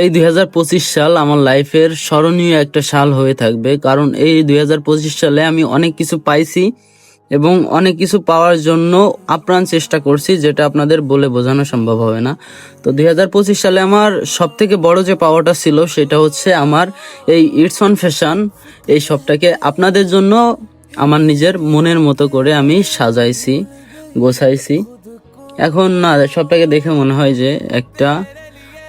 এই দুই হাজার পঁচিশ সাল আমার লাইফের স্মরণীয় একটা সাল হয়ে থাকবে, কারণ এই দুই হাজার পঁচিশ সালে আমি অনেক কিছু পাইছি এবং অনেক কিছু পাওয়ার জন্য আপ্রাণ চেষ্টা করছি, যেটা আপনাদের বলে বোঝানো সম্ভব হবে না। তো দুই হাজার পঁচিশ সালে আমার সব থেকে বড় যে পাওয়াটা ছিল, সেটা হচ্ছে আমার এই ইটস অন ফ্যাশন এই সবটাকে আপনাদের জন্য আমার নিজের মনের মতো করে আমি সাজাইছি, গোছাইছি। এখন না সবটাকে দেখে মনে হয় যে একটা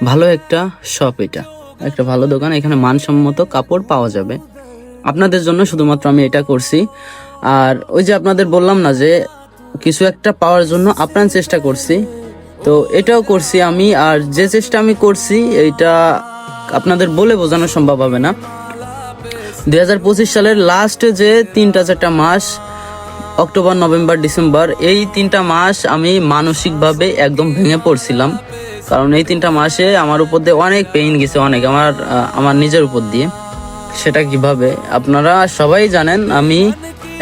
ভালো একটা শপ এটা। একটা ভালো দোকান, এখানে মানসম্মত কাপড় পাওয়া যাবে। আপনাদের জন্য শুধুমাত্র আমি এটা করছি। আর ওই যে আপনাদের বললাম না যে, কিছু একটা পাওয়ার জন্য আপ্রাণ চেষ্টা করছি। তো এটাও করছি আমি, আর যে চেষ্টা আমি করছি, এইটা আপনাদের বলে বোঝানো সম্ভব হবে না। দুই হাজার পঁচিশ সালের লাস্টে যে তিনটা চারটা মাস, অক্টোবর, নভেম্বর, ডিসেম্বর, এই তিনটা মাস আমি মানসিকভাবে একদম ভেঙে পড়ছিলাম। কারণ এই তিনটা মাসে আমার উপর দিয়ে অনেক পেইন গেছে অনেক আমার আমার নিজের উপর দিয়ে। সেটা কীভাবে? আপনারা সবাই জানেন আমি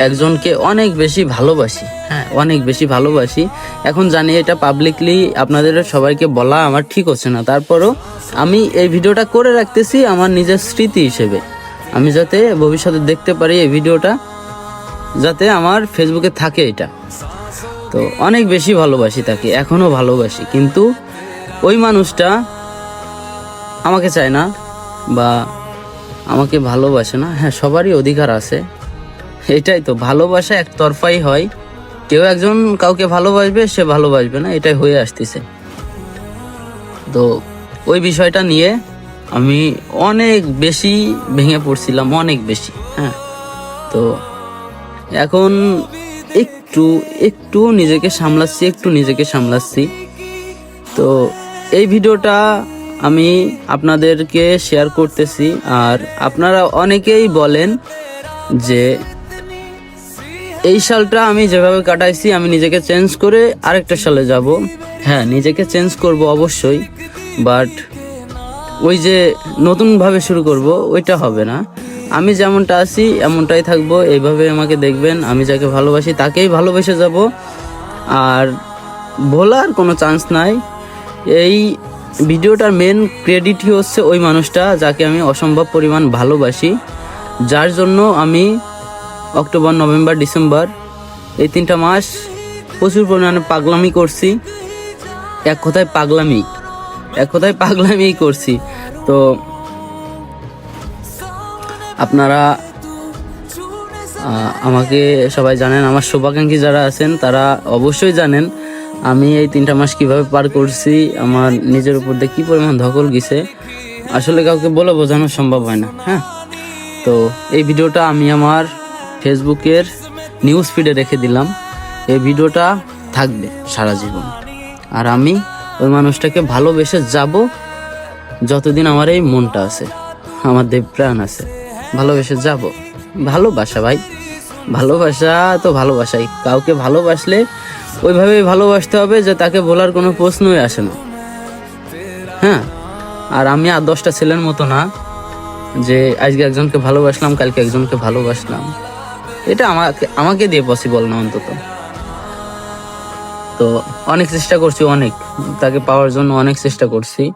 একজনকে অনেক বেশি ভালোবাসি। হ্যাঁ। অনেক বেশি ভালোবাসি। এখন জানি এটা পাবলিকলি আপনাদের সবাইকে বলা আমার ঠিক হচ্ছে না। তারপরও আমি এই ভিডিওটা করে রাখতেছি আমার নিজের স্মৃতি হিসেবে। আমি যাতে ভবিষ্যতে দেখতে পারি এই ভিডিওটা যাতে আমার ফেসবুকে থাকে এটা। তো অনেক বেশি ভালোবাসি তাকে এখনও ভালোবাসি। কিন্তু ওই মানুষটা আমাকে চায় না বা আমাকে ভালোবাসে না। হ্যাঁ সবারই অধিকার আছে। এটাই তো, ভালোবাসা একতরফাই হয়। কেউ একজন কাউকে ভালোবাসবে, সে ভালোবাসবে না, এটাই হয়ে আসতেছে। তো ওই বিষয়টা নিয়ে আমি অনেক বেশি ভেঙে পড়ছিলাম, অনেক বেশি হ্যাঁ। তো এখন একটু একটু নিজেকে সামলাচ্ছি, একটু নিজেকে সামলাচ্ছি। তো এই ভিডিওটা আমি আপনাদেরকে শেয়ার করতেছি, আর আপনারা অনেকেই বলেন যে এই সালটা আমি যেভাবে কাটাইছি, আমি নিজেকে চেঞ্জ করে আরেকটা সালে যাব। হ্যাঁ নিজেকে চেঞ্জ করব অবশ্যই বাট ওই যে নতুনভাবে শুরু করব, ওইটা হবে না। আমি যেমনটা আছি, এমনটাই থাকব, এইভাবে আমাকে দেখবেন, আমি যাকে ভালোবাসি তাকেই ভালোবেসে যাব, আর ভোলার কোনো চান্স নাই। এই ভিডিওটার মেন ক্রেডিটই হচ্ছে ওই মানুষটা যাকে আমি অসম্ভব পরিমাণ ভালোবাসি, যার জন্য আমি অক্টোবর, নভেম্বর, ডিসেম্বর এই তিনটা মাস প্রচুর পরিমাণে পাগলামি করছি। এক কথায় পাগলামি, এক কথায় পাগলামি করছি। তো আপনারা আমাকে সবাই জানেন, আমার শুভাকাঙ্ক্ষী যারা আছেন, তারা অবশ্যই জানেন আমি এই তিনটা মাস কীভাবে পার করছি, আমার নিজের উপর দিয়ে কী পরিমাণ ধকল গেছে, আসলে কাউকে বলে বোঝানো সম্ভব হয় না হ্যাঁ? তো এই ভিডিওটা আমি আমার ফেসবুকের নিউজ ফিডে রেখে দিলাম। এই ভিডিওটা থাকবে সারা জীবন। আর আমি ওই মানুষটাকে ভালোবেসে যাব যতদিন আমার এই মনটা আছে, আমার দেব প্রাণ আছে। ভালোবেসে যাব। ভালোবাসা ভাই। ভালোবাসা তো ভালোবাসাই। কাউকে ভালোবাসলে ওইভাবে ভালোবাসতে হবে যে তাকে বলার কোনো প্রশ্নই আসে না। হ্যাঁ? আর আমি আর দশটা ছেলের মতো না যে আজকে একজনকে ভালোবাসলাম, কালকে একজনকে ভালোবাসলাম। এটা আমাকে আমাকে দিয়ে পসিবল না অন্তত। তো অনেক চেষ্টা করছি, অনেক। তাকে পাওয়ার জন্য অনেক চেষ্টা করছি।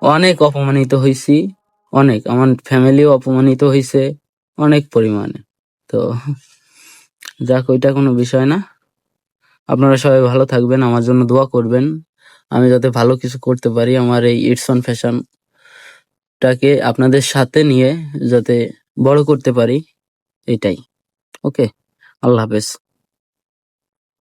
অনেক অপমানিত হয়েছি অনেক। আমার ফ্যামিলিও অপমানিত হয়েছে অনেক পরিমাণে। তো যাক, ওইটা কোনো বিষয় না। আপনারা সবাই ভালো থাকবেন, আমার জন্য দোয়া করবেন। আমি যাতে ভালো কিছু করতে পারি আমার এই ইটস অন ফ্যাশনটাকে আপনাদের সাথে নিয়ে যাতে বড় করতে পারি, এটাই। ওকে আল্লাহ হাফেজ।